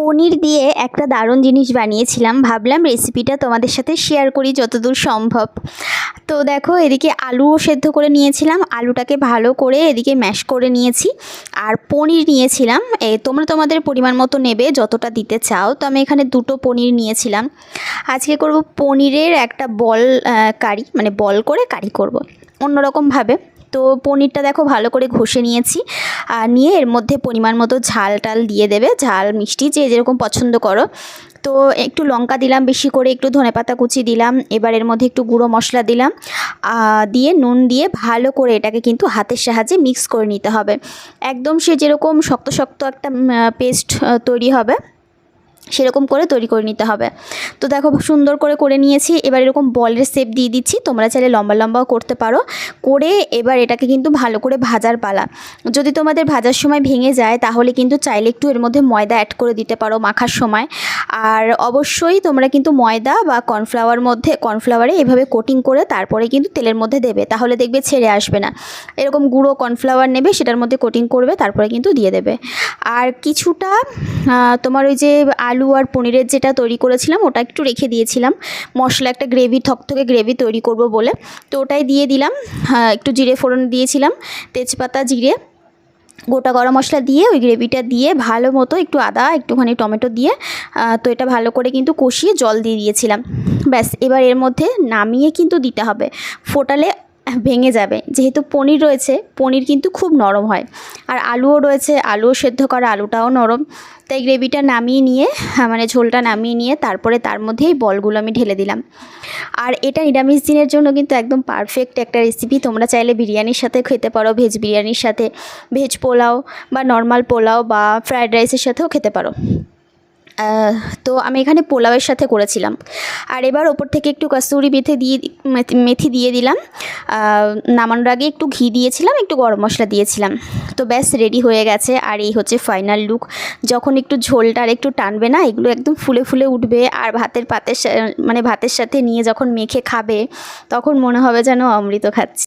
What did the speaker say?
পনির দিয়ে একটা দারুণ জিনিস বানিয়েছিলাম। ভাবলাম রেসিপিটা তোমাদের সাথে শেয়ার করি যতদূর সম্ভব। তো দেখো, এদিকে আলুও সেদ্ধ করে নিয়েছিলাম। আলুটাকে ভালো করে এদিকে ম্যাশ করে নিয়েছি। আর পনির নিয়েছিলাম। এ, তোমরা তোমাদের পরিমাণ মতো নেবে যতটা দিতে চাও। তো আমি এখানে দুটো পনির নিয়েছিলাম। আজকে করব পনিরের একটা বল কারি মানে বল করে কারি করব। অন্যরকমভাবে তো পনিরটা দেখো ভালো করে ঘষে নিয়েছি। আর নিয়ে এর মধ্যে পরিমাণ মতো ঝাল টাল দিয়ে দেবে। ঝাল, মিষ্টি যে যেরকম পছন্দ করো। তো একটু লঙ্কা দিলাম বেশি করে, একটু ধনেপাতা কুচি দিলাম। এবার এর মধ্যে একটু গুঁড়ো মশলা দিলাম। দিয়ে নুন দিয়ে ভালো করে এটাকে কিন্তু হাতের সাহায্যে মিক্স করে নিতে হবে। একদম সে যেরকম শক্ত শক্ত একটা পেস্ট তৈরি হবে। সেরকম করে তৈরি করে নিতে হবে। তো দেখো সুন্দর করে করে নিয়েছি। এবার এরকম বলের শেপ দিয়ে দিচ্ছি। তোমরা চাইলে লম্বা লম্বাও করতে পারো। করে এবার এটাকে কিন্তু ভালো করে ভাজার পালা। যদি তোমাদের ভাজার সময় ভেঙে যায়, তাহলে কিন্তু চাইলে একটু এর মধ্যে ময়দা অ্যাড করে দিতে পারো মাখার সময়। আর অবশ্যই তোমরা কিন্তু ময়দা বা কর্নফ্লাওয়ার মধ্যে কর্নফ্লাওয়ারে এভাবে কোটিং করে তারপরে কিন্তু তেলের মধ্যে দেবে। তাহলে দেখবে ছেড়ে আসবে না। এরকম গুঁড়ো কর্নফ্লাওয়ার নেবে, সেটার মধ্যে কোটিং করবে, তারপরে কিন্তু দিয়ে দেবে। আর কিছুটা তোমার ওই যে আলু আর পনিরের যেটা তৈরি করেছিলাম ওটা একটু রেখে দিয়েছিলাম। মশলা একটা গ্রেভি থকথকে গ্রেভি তৈরি করব বলে। তো ওটাই দিয়ে দিলাম। আহ, একটু জিরে ফোড়ন দিয়েছিলাম তেজপাতা জিরে গোটা গরম মশলা দিয়ে ওই গ্রেভিটা দিয়ে ভালো মতো একটু আদা একটুখানি টমেটো দিয়ে তো এটা ভালো করে কিন্তু কষিয়ে জল দিয়ে দিয়েছিলাম। ব্যাস এবার এর মধ্যে নামিয়ে কিন্তু দিতে হবে। ফোটালে ভেঙে যাবে। যেহেতু পনির রয়েছে পনির কিন্তু খুব নরম হয়। আর আলুও রয়েছে আলুও সেদ্ধ করা আলুটাও নরম। তাই গ্রেভিটা নামিয়ে নিয়ে হ্যাঁ, মানে ঝোলটা নামিয়ে নিয়ে তারপরে তার মধ্যে এই বলগুলো আমি ঢেলে দিলাম। আর এটা নিরামিষ দিনের জন্য কিন্তু একদম পারফেক্ট একটা রেসিপি তোমরা চাইলে বিরিয়ানির সাথে খেতে পারো ভেজ বিরিয়ানির সাথে। ভেজ পোলাও বা নর্মাল পোলাও বা ফ্রায়েড রাইসের সাথেও খেতে পারো। তো আমি এখানে পোলাওয়ের সাথে করেছিলাম। আর এবার ওপর থেকে একটু কাস্তুরি মেথি দিয়ে, মেথি- দিয়ে দিলাম। নামানোর আগে একটু ঘি দিয়েছিলাম, একটু গরম মশলা দিয়েছিলাম। তো ব্যাস রেডি হয়ে গেছে। আর এই হচ্ছে ফাইনাল লুক যখন একটু ঝোলটা আর একটু টানবে না, এগুলো একদম ফুলে ফুলে উঠবে। আর ভাতের পাতের মানে ভাতের সাথে নিয়ে যখন মেখে খাবে, তখন মনে হবে যেন অমৃত খাচ্ছে।